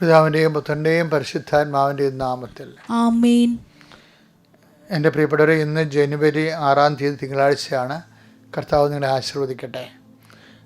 പിതാവിന്റെയും പുത്രന്റെയും പരിശുദ്ധാത്മാവിന്റെയും നാമത്തിൽ. ആമീൻ. എന്റെ പ്രിയപ്പെട്ടവരെ ഇന്ന് ജനുവരി ആറാം തീയതി തിങ്കളാഴ്ചയാണ്. കർത്താവ് നിങ്ങളെ ആശീർവദിക്കട്ടെ.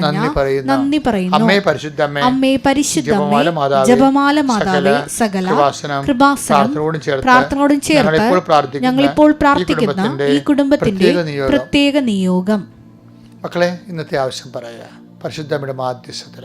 നിറഞ്ഞ നന്ദി പറയുന്നു അമ്മേ പരിശുദ്ധ അമ്മേ അമ്മേ പരിശുദ്ധ ജപമാല മാതാവേ, സകല കൃപാസനം, പ്രാർത്ഥനയോടും ചേർത്ത് ഞങ്ങളിപ്പോൾ പ്രാർത്ഥിക്കുന്ന ഈ കുടുംബത്തിന്റെ പ്രത്യേക നിയോഗം. മക്കളെ ഇന്നത്തെ ആവശ്യം പറയാ. പരിശുദ്ധമ്മയുടെ മാധ്യസ്ഥത്തിൽ.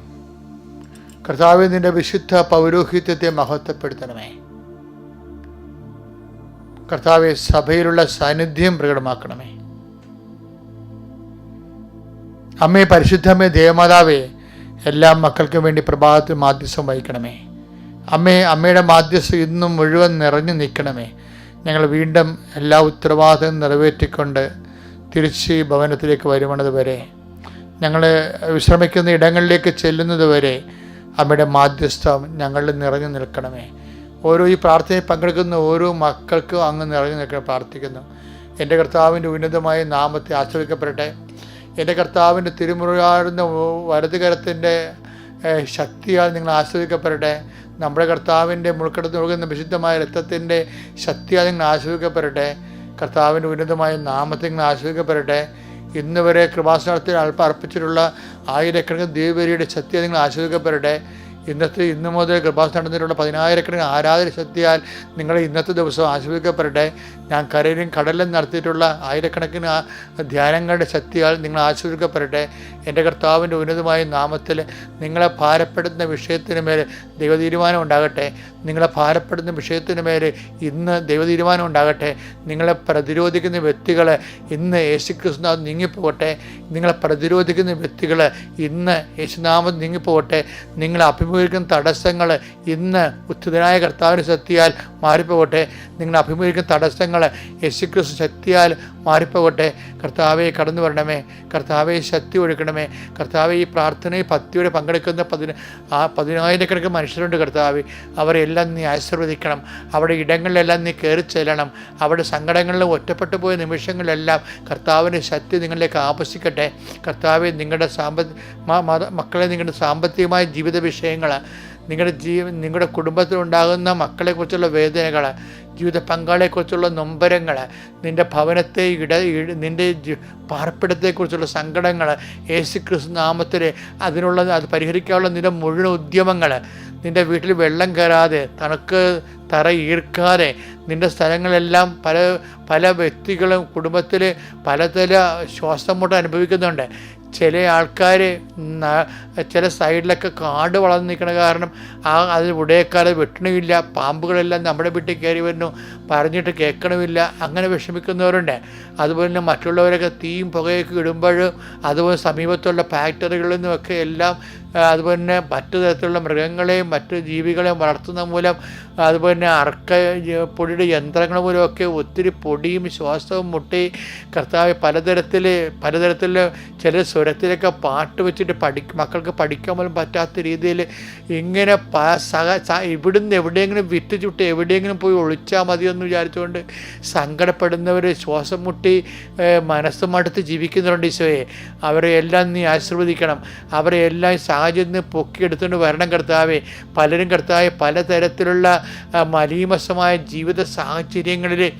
കർത്താവെ നിന്റെ വിശുദ്ധ പൗരോഹിത്യത്തെ മഹത്വപ്പെടുത്തണമേ. കർത്താവെ സഭയിലുള്ള സാന്നിധ്യം പ്രകടമാക്കണമേ. അമ്മേ പരിശുദ്ധമേ ദേവമാതാവേ എല്ലാ മക്കൾക്കും വേണ്ടി പ്രഭാതത്തിൽ മാധ്യസ്ഥം വഹിക്കണമേ. അമ്മേ അമ്മയുടെ മാധ്യസ്ഥം ഇന്നും മുഴുവൻ നിറഞ്ഞു നിൽക്കണമേ. ഞങ്ങൾ വീണ്ടും എല്ലാ ഉത്തരവാദിത്തവും നിറവേറ്റിക്കൊണ്ട് തിരിച്ച് ഭവനത്തിലേക്ക് വരുവണത് വരെ ഞങ്ങൾ വിശ്രമിക്കുന്ന ഇടങ്ങളിലേക്ക് ചെല്ലുന്നത് വരെ അമ്മയുടെ മാധ്യസ്ഥം ഞങ്ങളിൽ നിറഞ്ഞു നിൽക്കണമേ. ഓരോ ഈ പ്രാർത്ഥനയിൽ പങ്കെടുക്കുന്ന ഓരോ മക്കൾക്കും അങ്ങ് നിറഞ്ഞു നിൽക്കണം പ്രാർത്ഥിക്കുന്നു. എന്റെ കർത്താവിന്റെ ഉന്നതമായ നാമത്തെ ആശ്രയിക്കപ്പെടട്ടെ. എന്റെ കർത്താവിന്റെ തിരുമുറയാടുന്ന വലതുകരത്തിന്റെ ശക്തിയാൽ നിങ്ങൾ ആസ്വദിക്കപ്പെടട്ടെ നമ്മുടെ കർത്താവിന്റെ മുൾക്കടത്ത് ഒഴുകുന്ന വിശുദ്ധമായ രക്തത്തിന്റെ ശക്തിയാൽ നിങ്ങൾ ആസ്വദിക്കപ്പെടട്ടെ കർത്താവിന്റെ ഉന്നതമായ നാമത്തെ നിങ്ങൾ ആസ്വദിക്കപ്പെടട്ടെ ഇന്ന് വരെ കൃപാസനത്തിൽ അർപ്പിച്ചിട്ടുള്ള ആയിരക്കണക്കിന് ദേവരിയുടെ ശക്തി നിങ്ങൾ ആസ്വദിക്കപ്പെടട്ടെ ഇന്നത്തെ ഇന്ന് മുതൽ കൃപാസനം നടന്നിട്ടുള്ള പതിനായിരക്കണക്കിന് ആരാധന ശക്തിയാൽ നിങ്ങൾ ഇന്നത്തെ ദിവസം ആസ്വദിക്കപ്പെടട്ടെ ഞാൻ കരയിലും കടലിലും നടത്തിയിട്ടുള്ള ആയിരക്കണക്കിന് ധ്യാനങ്ങളുടെ ശക്തിയാൽ നിങ്ങൾ ആസ്വദിക്കപ്പെടട്ടെ എന്റെ കർത്താവിന്റെ ഉന്നതമായ നാമത്തിൽ നിങ്ങളെ ഭാരപ്പെടുന്ന വിഷയത്തിന് മേൽ ദൈവതീരുമാനം ഉണ്ടാകട്ടെ. നിങ്ങളെ ഭാരപ്പെടുന്ന വിഷയത്തിന് മേൽ ഇന്ന് ദൈവതീരുമാനം ഉണ്ടാകട്ടെ. നിങ്ങളെ പ്രതിരോധിക്കുന്ന വ്യക്തികളെ ഇന്ന് യേശുക്രിസ്തുനാഥ് നീങ്ങിപ്പോകട്ടെ. നിങ്ങളെ പ്രതിരോധിക്കുന്ന വ്യക്തികൾ ഇന്ന് യേശുനാമം നീങ്ങിപ്പോകട്ടെ. നിങ്ങളെ അഭിമുഖ അഭിമുഖീകരിക്കുന്ന തടസ്സങ്ങൾ ഇന്ന് ഉത്തിതനായ കർത്താവിന് ശക്തിയാൽ മാറിപ്പോകട്ടെ. നിങ്ങൾ അഭിമുഖീകരിക്കുന്ന തടസ്സങ്ങൾ യേശുക്രിസ്തു ശക്തിയാൽ മാറിപ്പോകട്ടെ. കർത്താവെ കടന്നു വരണമേ. കർത്താവെ ശക്തി ഒഴുക്കണമേ കർത്താവെ ഈ പ്രാർത്ഥനയിൽ ഭക്തിയോടെ പങ്കെടുക്കുന്ന പതിന ആ പതിനായിരക്കണക്കിന് മനുഷ്യരുണ്ട് കർത്താവ്. അവരെല്ലാം നീ ആശീർവദിക്കണം. അവിടെ ഇടങ്ങളിലെല്ലാം നീ കയറി ചെല്ലണം. അവിടെ സങ്കടങ്ങളിൽ ഒറ്റപ്പെട്ടു പോയ നിമിഷങ്ങളിലെല്ലാം കർത്താവിന്റെ ശക്തി നിങ്ങളിലേക്ക് ആപസിക്കട്ടെ. കർത്താവെ നിങ്ങളുടെ സാമ്പത്തിക മക്കളെ നിങ്ങളുടെ സാമ്പത്തികമായ ജീവിത വിഷയങ്ങൾ നിങ്ങളുടെ ജീവ നിങ്ങളുടെ കുടുംബത്തിലുണ്ടാകുന്ന മക്കളെക്കുറിച്ചുള്ള വേദനകൾ ജീവിത പങ്കാളിയെക്കുറിച്ചുള്ള നൊമ്പരങ്ങൾ നിന്റെ ഭവനത്തെ ഇട നിന്റെ പാർപ്പിടത്തെക്കുറിച്ചുള്ള സങ്കടങ്ങൾ യേശു ക്രിസ്തു നാമത്തിൽ അതിനുള്ള അത് പരിഹരിക്കാനുള്ള നിന്റെ മുഴുവൻ ഉദ്യമങ്ങൾ നിന്റെ വീട്ടിൽ വെള്ളം കയറാതെ തണുക്ക് തറ ഈർക്കാതെ നിന്റെ സ്ഥലങ്ങളെല്ലാം പല പല വ്യക്തികളും കുടുംബത്തിൽ പലതര ശ്വാസം മുട്ട അനുഭവിക്കുന്നുണ്ട് ചില ആൾക്കാർ ചില സൈഡിലൊക്കെ കാട് വളർന്നു നിൽക്കണ കാരണം ആ അതിൽ ഉടയക്കാരെ വെട്ടണമില്ല പാമ്പുകളെല്ലാം നമ്മുടെ വീട്ടിൽ കയറി വരുന്നു. പറഞ്ഞിട്ട് കേൾക്കണമില്ല അങ്ങനെ വിഷമിക്കുന്നവരുണ്ട്. അതുപോലെ തന്നെ മറ്റുള്ളവരൊക്കെ തീയും പുകയൊക്കെ ഇടുമ്പോഴും അതുപോലെ സമീപത്തുള്ള ഫാക്ടറികളിൽ നിന്നുമൊക്കെ എല്ലാം അതുപോലെ തന്നെ മറ്റു തരത്തിലുള്ള മൃഗങ്ങളെയും മറ്റു ജീവികളെയും വളർത്തുന്ന മൂലം അതുപോലെ തന്നെ അറക്ക ജ- പൊടിയുടെ യന്ത്രങ്ങൾ മൂലമൊക്കെ ഒത്തിരി പൊടിയും ശ്വാസവും മുട്ടി കർത്താവ് പലതരത്തിൽ പലതരത്തിൽ ചില സ്വരത്തിലൊക്കെ പാട്ട് വെച്ചിട്ട് പഠി മക്കൾക്ക് പഠിക്കാൻ പോലും പറ്റാത്ത രീതിയിൽ ഇങ്ങനെ സഹ ഇവിടുന്ന് എവിടെയെങ്കിലും വിറ്റ് ചുട്ട് എവിടെയെങ്കിലും പോയി ഒളിച്ചാൽ മതിയെന്ന് വിചാരിച്ചുകൊണ്ട് സങ്കടപ്പെടുന്നവർ ശ്വാസം മുട്ടി മനസ്സ് മടുത്ത് ജീവിക്കുന്നവരുണ്ട് ഈശോയെ. അവരെ എല്ലാം നീ ആശീർവദിക്കണം. അവരെ എല്ലാം സാഹചര്യം നിന്ന് പൊക്കിയെടുത്തുകൊണ്ട് വരണം കർത്താവെ. പലരും കർത്താവെ പലതരത്തിലുള്ള മലീമസമായ ജീവിത സാഹചര്യങ്ങളിൽ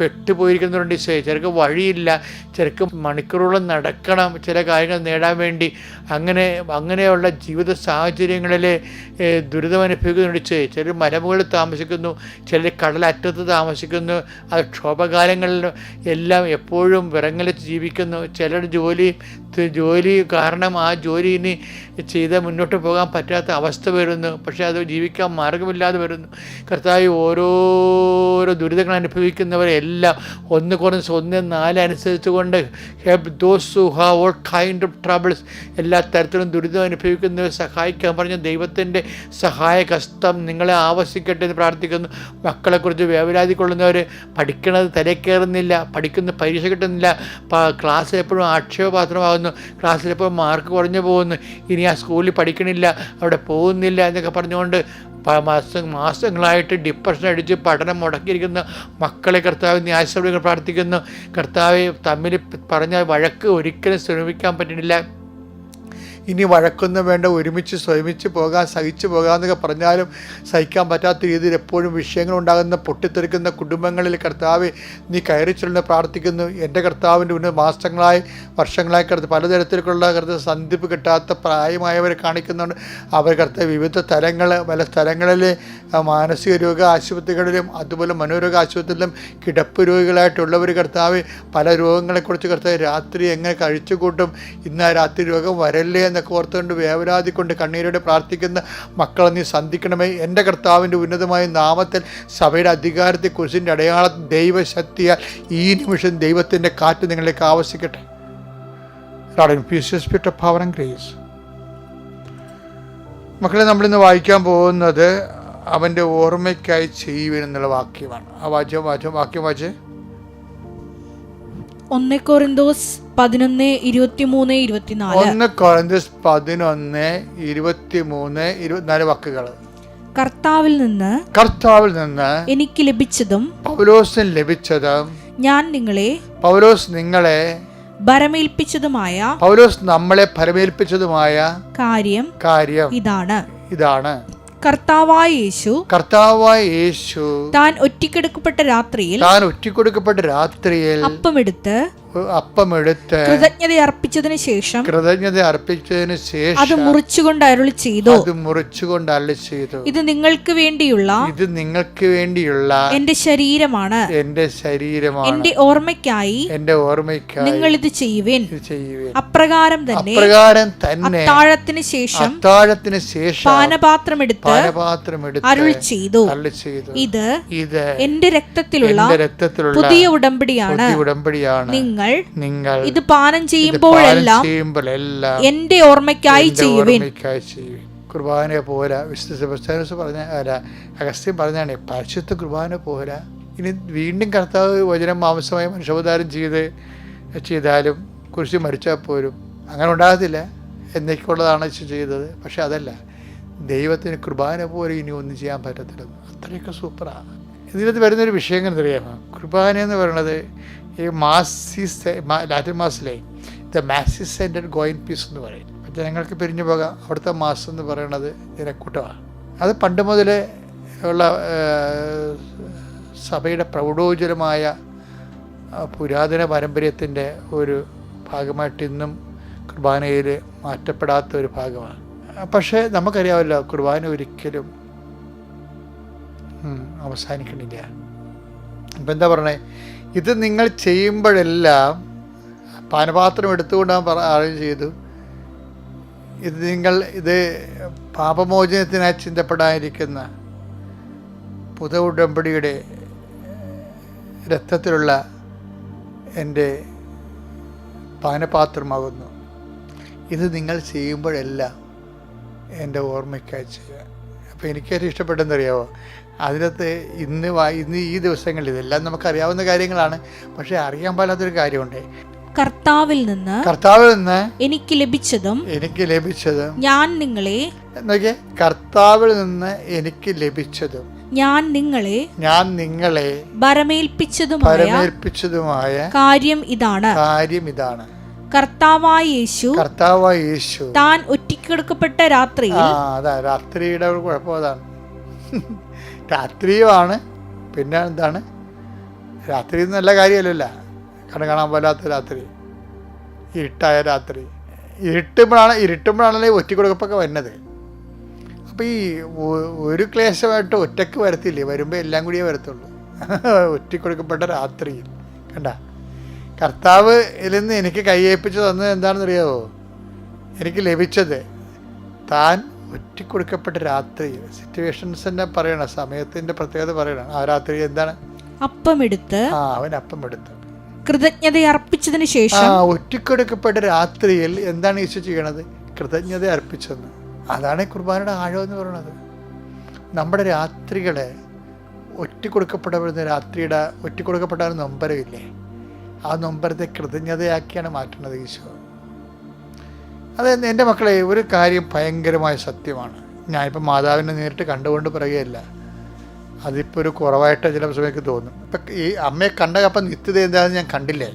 പെട്ടുപോയിരിക്കുന്നവരുണ്ട് ഈശോയെ ചിലർക്ക് വഴിയില്ല ചിലർക്ക് മണിക്കൂറോളം നടക്കണം ചില കാര്യങ്ങൾ നേടാൻ വേണ്ടി. അങ്ങനെ അങ്ങനെയുള്ള ജീവിത സാഹചര്യങ്ങളിൽ ദുരിതം അനുഭവിക്കുന്നുണ്ട് ഈശോയെ ചിലർ മലമുകളിൽ താമസിക്കുന്നു ചിലർ കടലറ്റത്ത് താമസിക്കുന്നു അത് ക്ഷോഭകാലങ്ങളിൽ എല്ലാം എപ്പോഴും വിറങ്ങലിച്ച് ജീവിക്കുന്നു. ചിലർ ജോലി ജോലി കാരണം ആ ജോലി ഇനി ചെയ്ത് മുന്നോട്ട് പോകാൻ പറ്റാത്ത അവസ്ഥ വരുന്നു. പക്ഷേ അത് ജീവിക്കാൻ മാർഗമില്ലാതെ വരുന്നു. കർത്താവ് ഓരോരോ ദുരിതങ്ങൾ അനുഭവിക്കുന്നവരെല്ലാം ഒന്ന് കുറച്ച് ഒന്ന് നാല് അനുസരിച്ചുകൊണ്ട് കൊണ്ട് help those who have all kind of troubles എല്ലാ തരത്തിലും ദുരിതം അനുഭവിക്കുന്നവരെ സഹായിക്കാൻ പറഞ്ഞ ദൈവത്തിന്റെ സഹായ കഷ്ടം നിങ്ങളെ ആവശ്യിക്കട്ടെ എന്ന് പ്രാർത്ഥിക്കുന്നു. മക്കളെക്കുറിച്ച് വേവലാതി കൊള്ളുന്നവർ പഠിക്കണത് തലക്കയറുന്നില്ല പഠിക്കുന്ന പരീക്ഷ കിട്ടുന്നില്ല ക്ലാസ് എപ്പോഴും ആക്ഷേപപാത്രമാകുന്നു. ക്ലാസ്സിൽ ക്ലാസ്സിലിപ്പോൾ മാർക്ക് കുറഞ്ഞു പോകുന്നു. ഇനി ആ സ്കൂളിൽ പഠിക്കണില്ല അവിടെ പോകുന്നില്ല എന്നൊക്കെ പറഞ്ഞുകൊണ്ട് മാസം മാസ മാസങ്ങളായിട്ട് ഡിപ്രഷൻ അടിച്ച് പഠനം മുടക്കിയിരിക്കുന്ന. മക്കളെ കർത്താവ് നീ ആശ്രയിക്കാൻ പ്രാർത്ഥിക്കുന്നു. കർത്താവ് തമ്മിൽ പറഞ്ഞ വഴക്ക് ഒരിക്കലും ശ്രമിക്കാൻ പറ്റുന്നില്ല. ഇനി വഴക്കൊന്നും വേണ്ട ഒരുമിച്ച് സ്വയമിച്ച് പോകാൻ സഹിച്ചു പോകാമെന്നൊക്കെ പറഞ്ഞാലും സഹിക്കാൻ പറ്റാത്ത രീതിയിൽ എപ്പോഴും വിഷയങ്ങൾ ഉണ്ടാകുന്ന പൊട്ടിത്തെറിക്കുന്ന കുടുംബങ്ങളിൽ കർത്താവ് നീ കയറി ചൊല്ലുന്ന പ്രാർത്ഥിക്കുന്നു. എന്റെ കർത്താവിന്റെ ഉന്നത മാസങ്ങളായി വർഷങ്ങളായി കിടന്ന് പലതരത്തിലുള്ള കർത്താവ് സന്ധിപ്പ് കിട്ടാത്ത പ്രായമായവരെ കാണിക്കുന്നുണ്ട്. അവർ കർത്താവ് വിവിധ തലങ്ങൾ പല സ്ഥലങ്ങളിൽ ആ, മാനസിക രോഗ ആശുപത്രികളിലും അതുപോലെ മനോരോഗ ആശുപത്രിയിലും കിടപ്പ് രോഗികളായിട്ടുള്ളവർ കർത്താവ് പല രോഗങ്ങളെക്കുറിച്ച് കർത്താവ് രാത്രി എങ്ങനെ കഴിച്ചു കൂട്ടും ഇന്ന് ആ രാത്രി രോഗം വരല്ലേ എന്നൊക്കെ ഓർത്തുകൊണ്ട് കൊണ്ട് കണ്ണീരോടെ പ്രാർത്ഥിക്കുന്ന മക്കളെ നീ സന്ധിക്കണമേ. എന്റെ കർത്താവിന്റെ ഉന്നതമായ നാമത്തിൽ സഭയുടെ അധികാരത്തെ കുരിശിന്റെ അടയാള ദൈവശക്തിയാൽ ഈ നിമിഷം ദൈവത്തിന്റെ കാറ്റ് നിങ്ങളിലേക്ക് ആവശ്യിക്കട്ടെ. Power and grace. മക്കളെ നമ്മളിന്ന് വായിക്കാൻ പോകുന്നത് അവന്റെ ഓർമ്മയ്ക്കായി ചെയ്യുവൻ എന്നുള്ള വാക്യമാണ്. ആ വാച്യം വാച്യം വാക്യം വായിച്ചേ ഒന്നേ പതിനൊന്ന് ഇരുപത്തിമൂന്ന് ഇരുപത്തിനാല്. ഒന്ന് കൊറന്തസ് പതിനൊന്ന് ഇരുപത്തിമൂന്ന് ഇരുപത്തിനാല് വാക്കുകൾ. കർത്താവിൽ നിന്ന് കർത്താവിൽ നിന്ന് എനിക്ക് ലഭിച്ചതും പൗലോസിന് ലഭിച്ചതും ഞാൻ നിങ്ങളെ പൗലോസ് നിങ്ങളെ ഭരമേൽപ്പിച്ചതുമായ പൗലോസ് നമ്മളെ ഭരമേൽപ്പിച്ചതുമായ കാര്യം കാര്യം ഇതാണ്. ഇതാണ്. കർത്താവായ യേശു കർത്താവായ യേശു താൻ ഒറ്റിക്കെടുക്കപ്പെട്ട രാത്രിയിൽ താൻ ഒറ്റിക്കൊടുക്കപ്പെട്ട രാത്രിയിൽ അപ്പമെടുത്ത് അപ്പമെടുത്ത് കൃതജ്ഞത അർപ്പിച്ചതിന് ശേഷം കൃതജ്ഞത അർപ്പിച്ചതിന് ശേഷം അത് മുറിച്ചുകൊണ്ട് അരുളി ചെയ്തു? അത് മുറിച്ചുകൊണ്ട് അരുളി ചെയ്തു. ഇത് നിങ്ങൾക്ക് വേണ്ടിയുള്ള ഇത് നിങ്ങൾക്ക് വേണ്ടിയുള്ള എന്റെ ശരീരമാണ്. എന്റെ ശരീരമാണ്. എന്റെ ഓർമ്മയ്ക്കായി എന്റെ ഓർമ്മയ്ക്കായി നിങ്ങൾ ഇത് ചെയ്യുവേൻ. അപ്രകാരം തന്നെ അപ്രകാരം തന്നെ അത്താഴത്തിന് ശേഷം അത്താഴത്തിന് ശേഷം പാനപാത്രം എടുത്ത് പാനപാത്രം എടുത്ത് അരുൾ ചെയ്തു. അരുളി ചെയ്തു. ഇത് ഇത് എന്റെ രക്തത്തിലുള്ള രക്തത്തിലുള്ള പുതിയ ഉടമ്പടിയാണ്. പുതിയ ഉടമ്പടിയാണ്. നിങ്ങൾ നിങ്ങൾ ഇത് പാനം ഇത് ചെയ്യുമ്പോഴെല്ലാം പാനം ചെയ്യുമ്പോഴെല്ലാം എന്റെ ഓർമ്മയ്ക്കായി ചെയ്യുവിൻ. കുർബാന പോരാ. വിശുദ്ധ സെബസ്ത്യാനോസ് പറഞ്ഞ അല്ല അഗസ്ത്യം പറഞ്ഞാണ് പരിശുദ്ധ കുർബാന പോരാ. ഇനി വീണ്ടും കർത്താവ് വചനം മാംസമായി മനുഷ്യാവതാരം ചെയ്ത് ചെയ്താലും കുറിച്ച് മരിച്ചാൽ പോരും അങ്ങനെ ഉണ്ടാകത്തില്ല. എന്നൊക്കെയുള്ളതാണ് ഈശോ ചെയ്തത്. പക്ഷെ അതല്ല ദൈവത്തിന് കുർബാന പോലെ ഇനി ഒന്നും ചെയ്യാൻ പറ്റത്തില്ല. അത്രയൊക്കെ സൂപ്പറാണ് ഇതിനകത്ത് വരുന്നൊരു വിഷയം എങ്ങനെ അറിയാമോ കുർബാന എന്ന് പറയുന്നത് ഈ masses Latin മാസിലെ the mass is ended go in peace എന്ന് പറയും. ജനങ്ങൾക്ക് പിരിഞ്ഞു പോകാം. അവിടുത്തെ മാസം എന്ന് പറയുന്നത് ജനക്കൂട്ടമാണ് അത് പണ്ട് മുതലേ ഉള്ള സഭയുടെ പ്രൗഢോജ്വലമായ പുരാതന പാരമ്പര്യത്തിന്റെ ഒരു ഭാഗമായിട്ട് ഇന്നും കുർബാനയിൽ മാറ്റപ്പെടാത്ത ഒരു ഭാഗമാണ്. പക്ഷേ നമുക്കറിയാമല്ലോ കുർബാന ഒരിക്കലും അവസാനിക്കണില്ല. ഇപ്പം എന്താ പറയണേ ഇത് നിങ്ങൾ ചെയ്യുമ്പോഴെല്ലാം പാനപാത്രം എടുത്തുകൊണ്ടാൻ പറ ആരും ചെയ്തു. ഇത് നിങ്ങൾ ഇത് പാപമോചനത്തിനായി ചിന്തപ്പെടാതിരിക്കുന്ന പുത ഉടമ്പടിയുടെ രക്തത്തിലുള്ള എന്റെ പാനപാത്രമാകുന്നു. ഇത് നിങ്ങൾ ചെയ്യുമ്പോഴെല്ലാം എന്റെ ഓർമ്മയ്ക്കായി ചെയ്യുക. അപ്പോൾ എനിക്കേറ്റവും ഇഷ്ടപ്പെട്ടെന്നറിയാമോ അതിനകത്ത് ഇന്ന് ഇന്ന് ഈ ദിവസങ്ങളിൽ ഇതെല്ലാം നമുക്കറിയാവുന്ന കാര്യങ്ങളാണ്. പക്ഷേ അറിയാൻ പാടാത്തൊരു കാര്യമുണ്ട്. കർത്താവിൽ നിന്ന് കർത്താവിൽ നിന്ന് എനിക്ക് ലഭിച്ചതും എനിക്ക് ലഭിച്ചതും ഞാൻ നിങ്ങളെ നോക്കിയേ കർത്താവിൽ നിന്ന് എനിക്ക് ലഭിച്ചതും ഞാൻ നിങ്ങളെ ഞാൻ നിങ്ങളെ ഭരമേൽപ്പിച്ചതുമായ പരമേൽപ്പിച്ചതുമായ കാര്യം ഇതാണ്. കാര്യം ഇതാണ്. കർത്താവായ യേശു കർത്താവായ യേശു. താൻ ഒറ്റിക്കെടുക്കപ്പെട്ട രാത്രി അതാ രാത്രിയുടെ ഒരു കുഴപ്പം അതാണ്. രാത്രിയുമാണ് പിന്നെ എന്താണ്? രാത്രി നല്ല കാര്യമല്ലല്ല. കണ്ണു കാണാൻ പോലാത്ത രാത്രി. ഇരുട്ടായ രാത്രി. ഇരുട്ടുമ്പോഴാണ് ഇരുട്ടുമ്പോഴാണല്ലേ ഒറ്റക്കൊടുക്കപ്പൊക്കെ വരുന്നത്. അപ്പോൾ ഈ ഒരു ക്ലേശമായിട്ട് ഒറ്റയ്ക്ക് വരത്തില്ലേ? വരുമ്പോൾ എല്ലാം കൂടിയേ വരത്തുള്ളൂ. ഒറ്റക്കൊടുക്കപ്പെട്ട രാത്രിയിൽ. കണ്ട? കർത്താവ് ഇതിൽ നിന്ന് എനിക്ക് കയ്യേൽപ്പിച്ച് തന്നത് എന്താണെന്ന് അറിയാമോ എനിക്ക് ലഭിച്ചത് താൻ ഒറ്റിക്കൊടുക്കപ്പെട്ട രാത്രി സിറ്റുവേഷൻസിന്റെ പറയണം സമയത്തിന്റെ പ്രത്യേകത പറയണം ആ രാത്രി എന്താണ്? അപ്പമെടുത്ത് ആ അവൻ അപ്പം എടുത്തു കൃതജ്ഞത അർപ്പിച്ചതിന് ശേഷം ആ ഒറ്റിക്കൊടുക്കപ്പെട്ട രാത്രിയിൽ എന്താണ് ഈശോ ചെയ്യണത്? കൃതജ്ഞത അർപ്പിച്ചെന്ന്. അതാണ് കുർബാനയുടെ ആഴം എന്ന് പറയുന്നത്. നമ്മുടെ രാത്രികളെ ഒറ്റിക്കൊടുക്കപ്പെടുന്ന രാത്രിയുടെ ഒറ്റ കൊടുക്കപ്പെട്ട നൊമ്പരമില്ലേ? ആ നൊമ്പരത്തെ കൃതജ്ഞതയാക്കിയാണ് മാറ്റുന്നത് ഈശോ. അത് എന്റെ മക്കളെ ഒരു കാര്യം ഭയങ്കരമായ സത്യമാണ്. ഞാനിപ്പോൾ മാതാവിനെ നേരിട്ട് കണ്ടുകൊണ്ട് പറയുകയല്ല. അതിപ്പോൾ ഒരു കുറവായിട്ട് ചില സമയത്ത് തോന്നും. ഇപ്പം ഈ അമ്മയെ കണ്ട അപ്പം നിത്യത എന്താണെന്ന് ഞാൻ കണ്ടില്ലേ?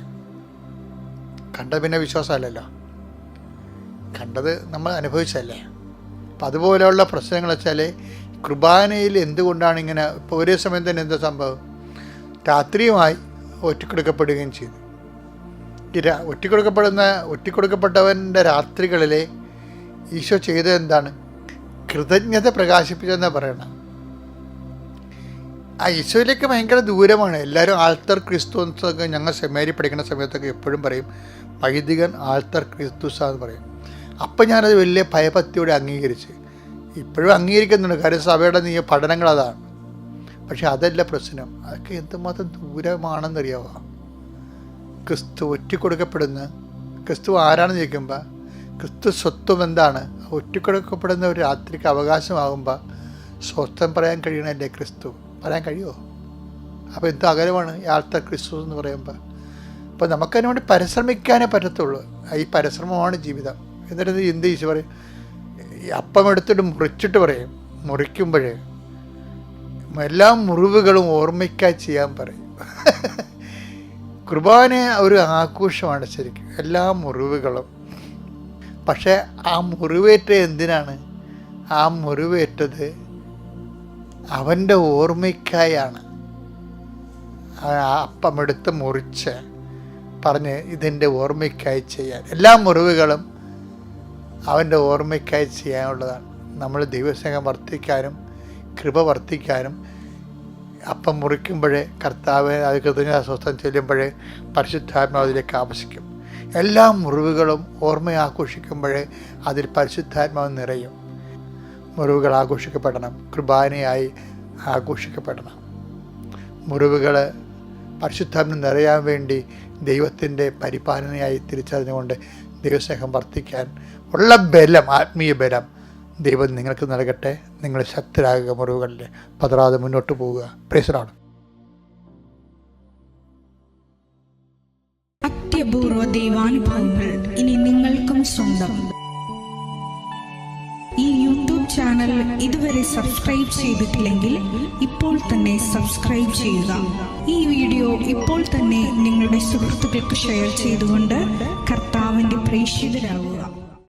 കണ്ടത് പിന്നെ വിശ്വാസമല്ലല്ലോ. കണ്ടത് നമ്മൾ അനുഭവിച്ചല്ലേ അപ്പം അതുപോലെയുള്ള പ്രശ്നങ്ങൾ വെച്ചാൽ കുർബാനയിൽ എന്തുകൊണ്ടാണ് ഇങ്ങനെ ഇപ്പോൾ ഒരേ സമയം തന്നെ എന്താ സംഭവം? രാത്രിയുമായി ഒറ്റിക്കൊടുക്കപ്പെടുകയും ചെയ്തു. ഈ ഒറ്റിക്കൊടുക്കപ്പെടുന്ന ഒറ്റിക്കൊടുക്കപ്പെട്ടവന്റെ രാത്രികളിലെ ഈശോ ചെയ്തത് എന്താണ്? കൃതജ്ഞത പ്രകാശിപ്പിച്ചെന്നാ പറയണം. ആ ഈശോയിലേക്ക് ഭയങ്കര ദൂരമാണ്. എല്ലാവരും ആൾത്തർ ക്രിസ്തു എന്നൊക്കെ ഞങ്ങൾ സെമേരി പഠിക്കുന്ന സമയത്തൊക്കെ എപ്പോഴും പറയും വൈദികൻ ആൾത്തർ ക്രിസ്തുസ എന്ന് പറയും. അപ്പം ഞാനത് വലിയ ഭയഭക്തിയോടെ അംഗീകരിച്ച്. ഇപ്പോഴും അംഗീകരിക്കുന്നുണ്ട്. കാര്യം സഭയുടെ നീ പഠനങ്ങൾ അതാണ്. പക്ഷെ അതല്ല പ്രശ്നം. അതൊക്കെ എന്തുമാത്രം ദൂരമാണെന്നറിയാവോ? ക്രിസ്തു ഒറ്റിക്കൊടുക്കപ്പെടുന്ന ക്രിസ്തു ആരാണെന്ന് ചോദിക്കുമ്പോൾ ക്രിസ്തു സ്വത്വം എന്താണ്? ഒറ്റിക്കൊടുക്കപ്പെടുന്ന ഒരു രാത്രിക്ക് അവകാശമാകുമ്പോൾ സ്വത്വം പറയാൻ കഴിയണല്ലേ ക്രിസ്തു? പറയാൻ കഴിയുമോ അപ്പോൾ എന്ത് അകലമാണ് യാത്ര ക്രിസ്തു എന്ന് പറയുമ്പോൾ അപ്പോൾ നമുക്കതിനു വേണ്ടി പരിശ്രമിക്കാനേ പറ്റത്തുള്ളൂ. ഈ പരിശ്രമമാണ് ജീവിതം. എന്നിട്ട് എന്ത് ഈശോ പറയും? അപ്പം എടുത്തിട്ട് മുറിച്ചിട്ട് പറയും. മുറിക്കുമ്പോഴേ എല്ലാ മുറിവുകളും ഓർമ്മിക്കാൻ ചെയ്യാൻ പറയും. കുർബാന ഒരു ആഘോഷമാണ് ശരിക്കും എല്ലാ മുറിവുകളും. പക്ഷേ ആ മുറിവേറ്റ എന്തിനാണ്? ആ മുറിവേറ്റത് അവന്റെ ഓർമ്മയ്ക്കായാണ്. അപ്പം എടുത്ത് മുറിച്ച് പറഞ്ഞ് ഇതിന്റെ ഓർമ്മയ്ക്കായി ചെയ്യാൻ. എല്ലാ മുറിവുകളും അവന്റെ ഓർമ്മയ്ക്കായി ചെയ്യാനുള്ളതാണ്. നമ്മൾ ദൈവസ്നേഹം വർദ്ധിക്കാനും കൃപ വർദ്ധിക്കാനും അപ്പം മുറിക്കുമ്പോഴേ കർത്താവ് അത് കൃതജ്ഞ സ്വസ്ഥം ചെല്ലുമ്പോഴേ പരിശുദ്ധാത്മാവ് അതിലേക്ക് ആവശ്യിക്കും. എല്ലാ മുറിവുകളും ഓർമ്മ ആഘോഷിക്കുമ്പോഴേ അതിൽ പരിശുദ്ധാത്മാവ് നിറയും. മുറിവുകൾ ആഘോഷിക്കപ്പെടണം. കൃപാനയായി ആഘോഷിക്കപ്പെടണം. മുറിവുകൾ പരിശുദ്ധാത്മ നിറയാൻ വേണ്ടി ദൈവത്തിന്റെ പരിപാലനയായി തിരിച്ചറിഞ്ഞുകൊണ്ട് ദൈവസ്നേഹം വർദ്ധിക്കാൻ ഉള്ള ബലം ആത്മീയ ബലം ദൈവം നിങ്ങൾക്ക് നൽകട്ടെ. നിങ്ങൾ ശക്തരാകുക മുറിവുകളിൽ പതറാതെ മുന്നോട്ട് പോവുക. പ്രേസറാണ് അത്യപൂർവ ദൈവാനുഭവങ്ങൾ ഇനി നിങ്ങൾക്കും സ്വന്തം. ഈ യൂട്യൂബ് ചാനൽ ഇതുവരെ സബ്സ്ക്രൈബ് ചെയ്തിട്ടില്ലെങ്കിൽ ഇപ്പോൾ തന്നെ സബ്സ്ക്രൈബ് ചെയ്യുക. ഈ വീഡിയോ ഇപ്പോൾ തന്നെ നിങ്ങളുടെ സുഹൃത്തുക്കൾക്ക് ഷെയർ ചെയ്തുകൊണ്ട് കർത്താവിന്റെ പ്രേക്ഷിതരാകുക